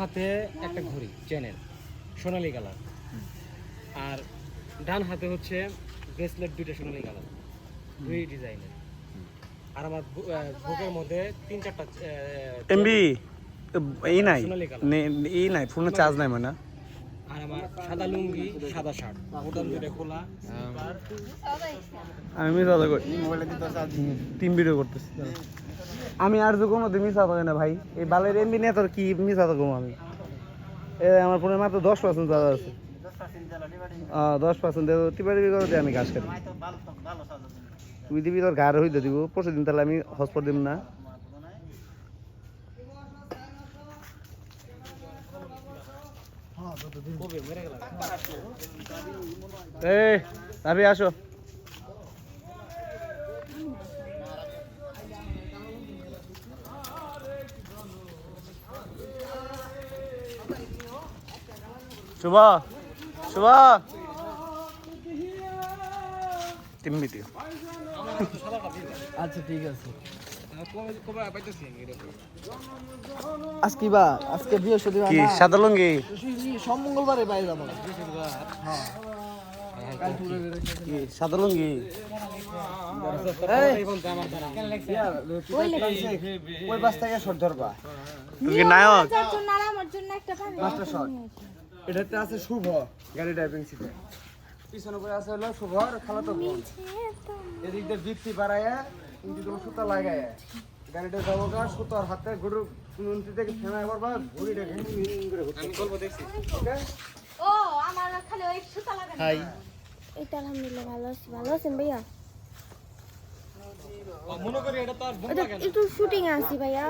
হাতে একটা ঘড়ি চেনের সোনালী কালার। আর ডান হাতে হচ্ছে ব্রেসলেট দুইটা সোনালি কালার দুই ডিজাইনের। আর আমার বুকের মধ্যে তিন চারটা এমবি এই নাই। সোনালী এই নাই ফোনে চার্জ নাই মানে? আর আমার সাদা লুঙ্গি সাদা শার্ট। বোতাম দুটো খোলা। আমি করি তিন ভিডিও করতেছি। আমি আর যে কোনো মিস আদা করি না ভাই। এই বালের এমবি নিয়ে তোর কি আদা করব আমি? আমার ফোনে মাত্র দশ পার্সেন্ট চার্জ আছে। দশ পার্সেন্ট টিপা টিপি করে আমি ঘাস খাই। তুই দিবি তোর ঘাড় হইতে দিব, পরশু দিন তাহলে আমি হসপিটাল দিব না। এই আবি আসো। শুভ শুভ। তিন মিনিট আচ্ছা ঠিক আছে। আজকে বা আজকে বৃহস্পতিবার কি সাদা লুঙ্গি? সব মঙ্গলবারে বাইরে যাব। কি সাদা লুঙ্গি? ওই বাস থেকে শট ধরবা। তুমি নায়ক? মাস্টার শট এটাতে আছে শুভ গাড়ি ড্রাইভিং সিটে পিছনে করে আছে হলো শুভ আর খালাতো বোন। এদিক দিয়ে বৃত্তি বাড়ায় কিন্তু তোমার সুতা লাগায় গাড়িটা যাব গা সুতার হাতে গরু নুনটি থেকে ফেনায় করবা ঘুড়িটা মিন করে আমি গল্প দেখছি। ওকে ও আমার খালি ওই সুতা লাগানো। হাই। এটা আলহামদুলিল্লাহ ভালো আছি ভালো আছেন ভাইয়া? মনে করি এটা তো আর বোম লাগে না। একটু শুটিং আছি ভাইয়া।